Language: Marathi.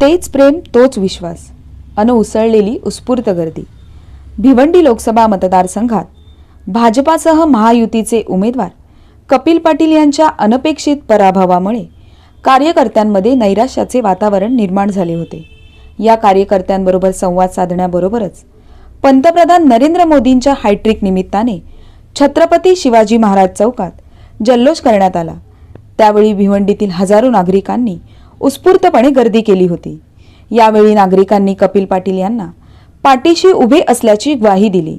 तेच प्रेम तोच विश्वास. अन उसळलेली उत्स्फूर्त गर्दी. भिवंडी लोकसभा मतदारसंघात भाजपासह महायुतीचे उमेदवार कपिल पाटील यांच्या अनपेक्षित पराभवामुळे कार्यकर्त्यांमध्ये नैराश्याचे वातावरण निर्माण झाले होते. या कार्यकर्त्यांबरोबर संवाद साधण्याबरोबरच पंतप्रधान नरेंद्र मोदींच्या हायट्रिक निमित्ताने छत्रपती शिवाजी महाराज चौकात जल्लोष करण्यात आला. त्यावेळी भिवंडीतील हजारो नागरिकांनी उत्स्फूर्तपणे गर्दी केली होती. यावेळी नागरिकांनी कपिल पाटील यांना पाठीशी उभे असल्याची ग्वाही दिली.